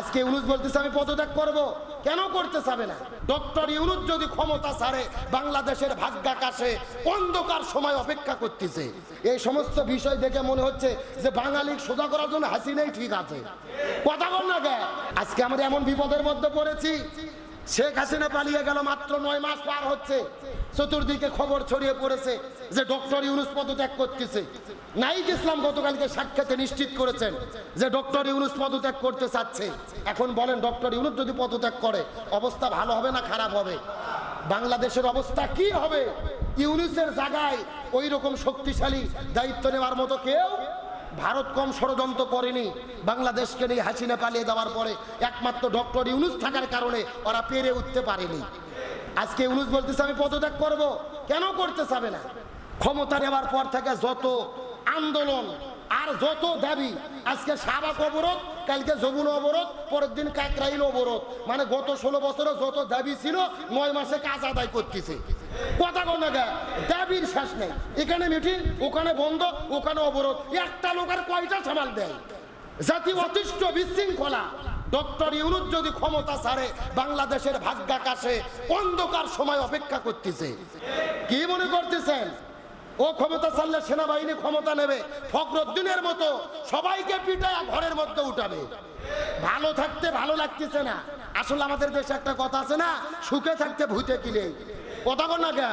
আজকে ইউনুস বলতেছে, আমি পদত্যাগ করব। কেন করতে চাবে না? ডক্টর ইউনুস যদি ক্ষমতা ছাড়ে, বাংলাদেশের ভাগ্যাকাশে অন্ধকার সময় অপেক্ষা করতেছে। এই সমস্ত বিষয় দেখে মনে হচ্ছে যে বাঙালি সোজা করার জন্য হাসি নেই ঠিক আছে। কথা বল না আজকে আমরা এমন বিপদের মধ্যে পড়েছি শেখ হাসিনা পালিয়ে গেল মাত্র নয় মাস পার হচ্ছে। চতুর্দিকে খবর ছড়িয়ে পড়েছে যে ডক্টর ইউনুস পদত্যাগ করতেছে। নাইক ইসলাম গতকালকে সাক্ষাতে নিশ্চিত করেছেন যে ডক্টর ইউনুস পদত্যাগ করতে চাচ্ছে। এখন বলেন, ডক্টর ইউনুস যদি পদত্যাগ করে, অবস্থা ভালো হবে না খারাপ হবে? বাংলাদেশের অবস্থা কি হবে? ইউনুসের জায়গায় ওই রকম শক্তিশালী দায়িত্ব নেওয়ার মতো কেউ ভারত কম ষড়যন্ত্র করেনি। বাংলাদেশকে নিয়ে হাসিনা পালিয়ে যাওয়ার পরে একমাত্র ডক্টর ইউনুস থাকার কারণে ওরা পেরে উঠতে পারেনি। আজকে ইউনুস বলতেছে, আমি পদত্যাগ করব। কেন করতে চাবে না? ক্ষমতা নেওয়ার পর থেকে যত আন্দোলন আর যত দাবি আজকে শাহবাগ অবরোধ, কালকে যমুন অবরোধ, পরের দিন কাকরাইল অবরোধ। মানে গত ষোলো বছরে যত দাবি ছিল, নয় মাসে কাজ আদায় করতেছে। কথা কোন দাবির শেষ নেই। এখানে মিটিং ওখানে বন্ধ, ওখানে অবরোধ। একটা লোক আর কয়টা সামাল দেয়? জাতি অতিষ্ঠ বিশৃঙ্খলা। ডক্টর ইউনুস যদি ক্ষমতা ছাড়ে, বাংলাদেশের ভাগ্যাকাশে অন্ধকার সময় অপেক্ষা করতেছে। কি মনে করতেছেন? ও ক্ষমতা চাললে সেনাবাহিনী ক্ষমতা নেবে। ফখরুদ্দিনের মতো সবাইকে পিটায় ঘরের মধ্যে উঠাবে। ভালো থাকতে ভালো লাগতেছে না। আসলে আমাদের দেশে একটা কথা আছে না, সুখে থাকতে ভূতে কিলে কথা বল না কে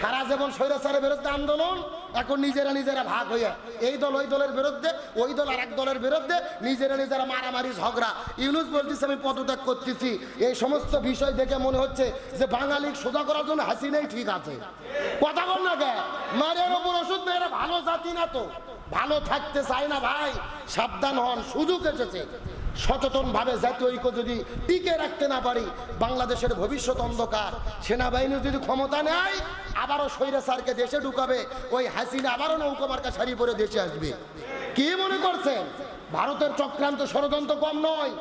সারা জীবন স্বৈরাচারের বিরুদ্ধে আন্দোলন, এখন নিজেরা নিজেরা ভাগ হইয়া এই দল ওই দলের বিরুদ্ধে, ওই দল আর এক দলের বিরুদ্ধে নিজেরা নিজেরা মারামারি, ঝগড়া। ইউনুস বলতেছে, আমি পদত্যাগ করতেছি। এই সমস্ত বিষয় দেখে মনে হচ্ছে যে বাঙালি সোজা করার জন্য হাসিনাই ঠিক আছে। কথা বল না কে মারের ওপর ওষুধ মেয়েরা ভালো জাতি না তো? ভালো থাকতে চায় না ভাই। সাবধান হন, সুযোগ এসেছে। সচেতন ভাবে জাতীয় ঐক্য যদি টিকে রাখতে না পারি, বাংলাদেশের ভবিষ্যৎ অন্ধকার। সেনাবাহিনী যদি ক্ষমতা নেয়, আবারও সৈরা স্যারকে দেশে ঢুকাবে, ওই হাসিনা আবারও নৌকমার মার্কা পরে দেশে আসবে। কি মনে করছেন? ভারতের চক্রান্ত ষড়যন্ত্র কম নয়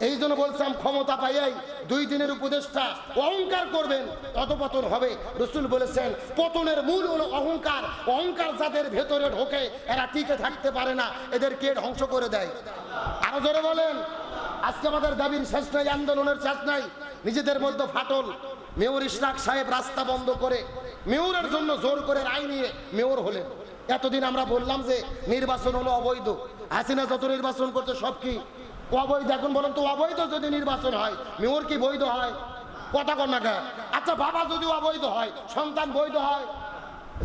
এই জন্য বলছিলাম, ক্ষমতা পাইয়াই দুই দিনের উপদেষ্টা অহংকার করবেন অধপতন হবে। রসুল বলেছেন, পতনের মূল হলো অহংকার। অহংকার যাদের ভেতরে ঢোকে, এরা টিকে থাকতে পারে না। এদেরকে ধ্বংস করে দেয়। আরও জোরে বলেন, আজকে আমাদের দাবির শেষ নাই, আন্দোলনের শেষ নাই। নিজেদের মধ্যে ফাটল। মেয়র ইশরাক সাহেব রাস্তা বন্ধ করে, মেয়রের জন্য জোর করে রায় নিয়ে মেয়র হলেন। এতদিন আমরা বললাম যে, নির্বাচন হলো অবৈধ। হাসিনা যত নির্বাচন করতে সব কি অবৈধ, এখন বলেন তো অবৈধ যদি নির্বাচন হয়, মেয়র কি বৈধ হয়? কথা কর না? আচ্ছা বাবা যদি অবৈধ হয়, সন্তান বৈধ হয়,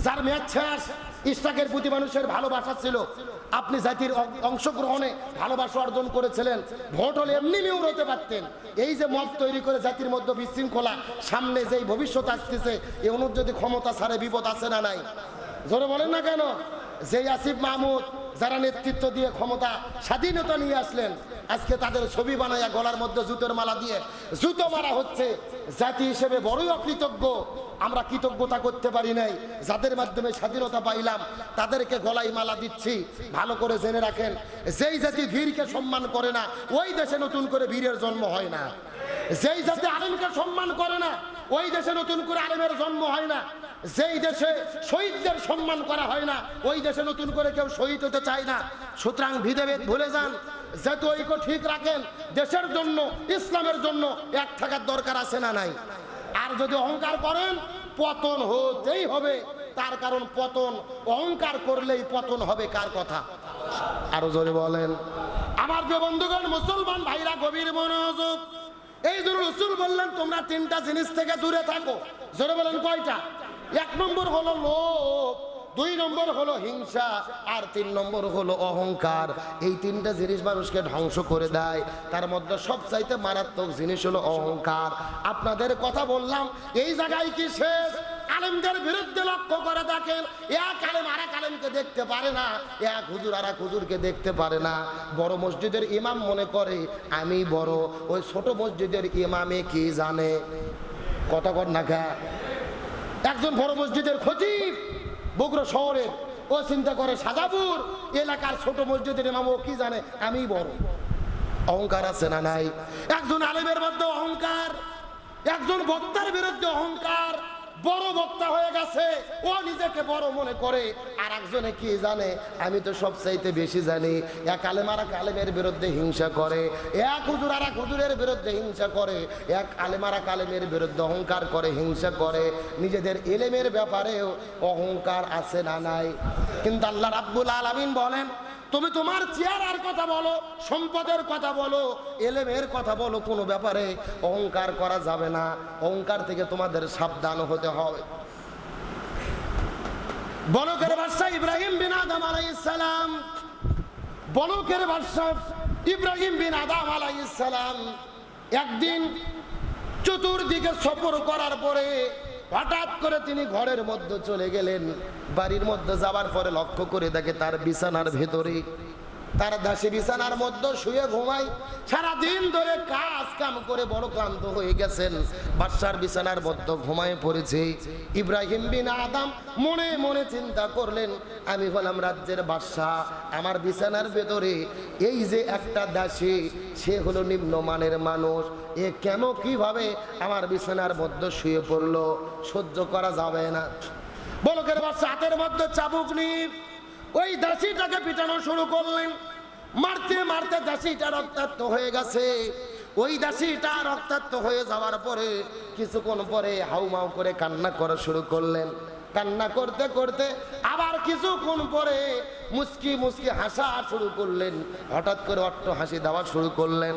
যার মেয়াদ শেষ ইস্টাকের প্রতি মানুষের ভালোবাসা ছিল, আপনি জাতির অংশগ্রহণে ভালোবাসা অর্জন করেছিলেন, ভোট হলে এমনি মেয়র হতে পারতেন। এই যে মত তৈরি করে জাতির মধ্যে বিশৃঙ্খলা, সামনে যেই ভবিষ্যৎ আসতেছে, এ অনুর যদি ক্ষমতা ছাড়ে, বিপদ আছে না নাই। জোরে বলেন না কেন? যেই আসিফ মাহমুদ যারা নেতৃত্ব দিয়ে ক্ষমতা, স্বাধীনতা নিয়ে আসলেন, আজকে তাদের ছবি বানাইয়া গলার মধ্যে জুতোর মালা দিয়ে জুতো মারা হচ্ছে। জাতি হিসেবে বড়ই অকৃতজ্ঞ। আমরা কৃতজ্ঞতা করতে পারি নাই। যাদের মাধ্যমে স্বাধীনতা পাইলাম, তাদেরকে গলায় মালা দিচ্ছি। ভালো করে জেনে রাখেন, যেই জাতি বীরকে সম্মান করে না, ওই দেশে নতুন করে বীরের জন্ম হয় না। যেই জাতি আলেমকে সম্মান করে না ওই দেশে নতুন করে আলেমের জন্ম হয় না। যেই দেশে শহীদদের সম্মান করা হয় না, ওই দেশে নতুন করে কেউ শহীদ হতে চায় না। সুতরাং ভিদেভেদ ভুলে যান। যেহেতু ঐক্য ঠিক রাখেন, দেশের জন্য, ইসলামের জন্য এক থাকার দরকার আছে না নাই? আর যদি অহংকার করেন, পতন হতেই হবে। তার কারণ পতন, অহংকার করলেই পতন হবে কার কথা? আরও জোরে বলেন। আমার যে বন্ধুগণ, মুসলমান ভাইরা, গভীর মনোযোগ এই জন্য রসুল বললেন, তোমরা তিনটা জিনিস থেকে দূরে থাকো। জোরে বলেন, কয়টা? এক নম্বর হলো লোভ। দুই নম্বর হলো হিংসা, আর তিন নম্বর হলো অহংকার। এই তিনটা জিনিস মানুষকে ধ্বংস করে দেয়। তার মধ্যে সবচাইতে মারাত্মক জিনিস হলো অহংকার। আপনাদের কথা বললাম, এই জায়গায় কি শেষ? আলেমদের বিরুদ্ধে লক্ষ্য করে দেখেন, এক আলেম আর এক আলেমকে দেখতে পারে না, এক হুজুর আর এক হুজুরকে দেখতে পারে না। বড় মসজিদের ইমাম মনে করে, আমি বড়। ওই ছোট মসজিদের ইমামে কি জানে? কথা কর না একজন বড় মসজিদের খতিব। বগুড়া শহরের ও চিন্তা করে সাজাপুর এলাকার ছোট মসজিদের ইমাম ও কি জানে? আমি বড়। অহংকার আছে না নাই? একজন আলেমের মধ্যে অহংকার, একজন বক্তার বিরুদ্ধে অহংকার। বড় বক্তা হয়ে গেছে। ও নিজেকে বড় মনে করে। আর একজনে কি জানে? আমি তো সবচাইতে বেশি জানি। এক আলেম আর এক আলেমের বিরুদ্ধে হিংসা করে। এক হুজুর আর এক হুজুরের বিরুদ্ধে হিংসা করে। এক আলেম আর এক আলেমের বিরুদ্ধে অহংকার করে, হিংসা করে। নিজেদের এলেমের ব্যাপারেও অহংকার আছে না নাই? কিন্তু আল্লাহ রাব্বুল আলামিন বলেন তুমি তোমার চেয়ারার কথা বলো, সম্পদের কথা বলো, এলেমের কথা বলো, কোনো ব্যাপারে অহংকার করা যাবে না। অহংকার থেকে তোমাদের সাবধান হতে হবে। বলকের বাদশাহ ইব্রাহিম বিন আদম আলাইসালাম বলকের বাদশাহ ইব্রাহিম বিন আদম আলাইসালাম একদিন চতুর্দিকে সফর করার পরে হঠাৎ করে তিনি ঘরের মধ্যে চলে গেলেন। বাড়ির মধ্যে যাবার পরে লক্ষ্য করে দেখে তার বিছানার ভেতরে তার দাসী বিছানার মধ্যে শুয়ে ঘুমাই সারা দিন ধরে কাজ কাম করে বড় ক্লান্ত হয়ে গেছেন। বাদশার বিছানার মধ্যে ঘুমায় পড়েছে। ইব্রাহিম বিন আদম মনে মনে চিন্তা করলেন, আমি হলাম রাজ্যের বাদশাহ। আমার বিছানার ভেতরে এই যে একটা দাসী, সে হলো নিম্নমানের মানুষ। এ কেন, কীভাবে আমার বিছানার মধ্যে শুয়ে পড়ল? সহ্য করা যাবে না। বলকের বাচ্চা হাতের মধ্যে চাবুক নিয়ে ওই দাসিটাকে পিটানো শুরু করলেন। মারতে মারতে দাসিটা রক্তাক্ত হয়ে গেছে। ওই দাসিটা রক্তাক্ত হয়ে যাওয়ার পরে কিছুক্ষণ পরে হাউমাউ করে কান্না করা শুরু করলেন। কান্না করতে করতে আবার কিছুক্ষণ পরে মুস্কি মুস্কি হাসা শুরু করলেন। হঠাৎ করে অট্ট হাসি দেওয়া শুরু করলেন।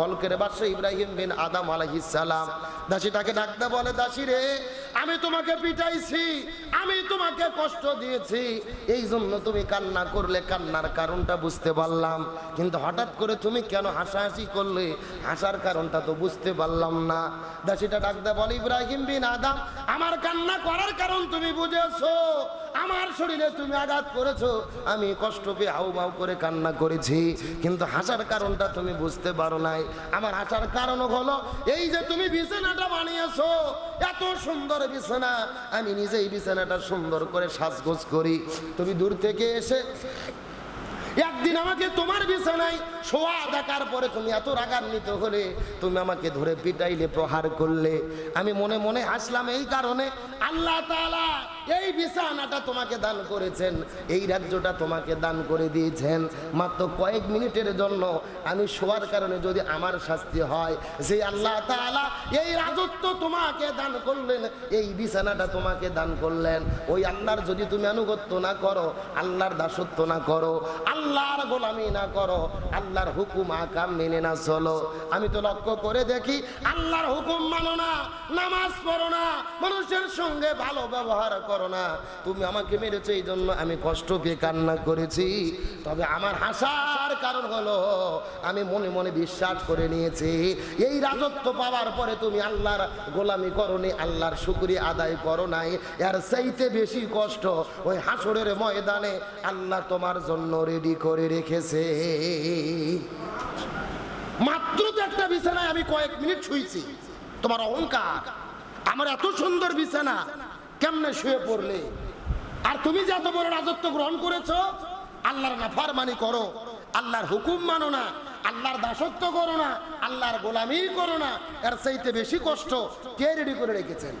বলকের বাদশা ইব্রাহিম বিন আদম সালাম। দাসীটাকে ডাকতে বলে, দাসী রে, আমি তোমাকে পিটাইছি, আমি তোমাকে কষ্ট দিয়েছি। এই জন্য তুমি কান্না করলে, কান্নার কারণটা বুঝতে পারলাম। কিন্তু হঠাৎ করে তুমি কেন হাসাহাসি করলে? হাসার কারণটা তো বুঝতে পারলাম না। দাসীটা ডাকতে বলে, ইব্রাহিম বিন আদম, আমার কান্না করার কারণ তুমি বুঝেছ? আমার শরীরে তুমি আঘাত করেছ। আমি কষ্ট পেয়ে হাউ মাউ করে কান্না করেছি, কিন্তু হাসার কারণটা তুমি বুঝতে পারো নাই। আমার হাসার কারণ হলো, এই যে তুমি বিছানাটা বানিয়েছো, এত সুন্দর বিছানা। আমি নিজেই বিছানাটা সুন্দর করে সাজগোজ করি। তুমি দূর থেকে এসে একদিন আমাকে তোমার বিছানায় শোয়া দেখার পরে তুমি এত রাগান্বিত হলে, তুমি আমাকে ধরে পিটাইলে, প্রহার করলে। আমি মনে মনে হাসলাম এই কারণে। আল্লাহ তাআলা এই বিছানাটা তোমাকে দান করেছেন, এই রাজ্যটা তোমাকে দান করে দিয়েছেন। মাত্র কয়েক মিনিটের জন্য আমি শোয়ার কারণে যদি আমার শাস্তি হয়, যে আল্লাহ তাআলা এই রাজত্ব তোমাকে দান করলেন, এই বিছানাটা তোমাকে দান করলেন। ওই আল্লাহর যদি তুমি আনুগত্য না করো, আল্লাহর দাসত্ব না করো, আল্লাহর গোলামি না করো, আল্লাহর হুকুম আকাম মেনে না চলো। আমি তো লক্ষ্য করে দেখি, আল্লাহর হুকুম মানো না, নামাজ পড়ো না, মানুষের সঙ্গে ভালো ব্যবহার করো। না। তুমি আমাকে মেরেছো এই জন্য আমি কষ্ট পেয়ে কান্না করেছি। তবে আমার হাসার কারণ হলো, আমি মনে মনে বিশ্বাস করে নিয়েছি। এই রাজত্ব পাওয়ার পরে তুমি আল্লাহর গোলামি করনি, আল্লাহর শুকরি আদায় করো নাই। এর চাইতে বেশি কষ্ট ওই হাসরের ময়দানে আল্লাহ তোমার জন্য রেডি করে রেখেছে। মাত্র তো একটা বিছানায় আমি কয়েক মিনিট শুয়েছি তোমার অহংকার, আমার এত সুন্দর বিছানা। কেমনে শুয়ে পড়লে? আর তুমি যে এত বড় রাজত্ব গ্রহণ করেছ, আল্লাহর নাফারমানি করো। আল্লাহর হুকুম মানো না, আল্লাহর দাসত্ব করো না, আল্লাহর গোলামি করো না, এর চাইতে বেশি কষ্ট কে রেডি করে রেখেছেন?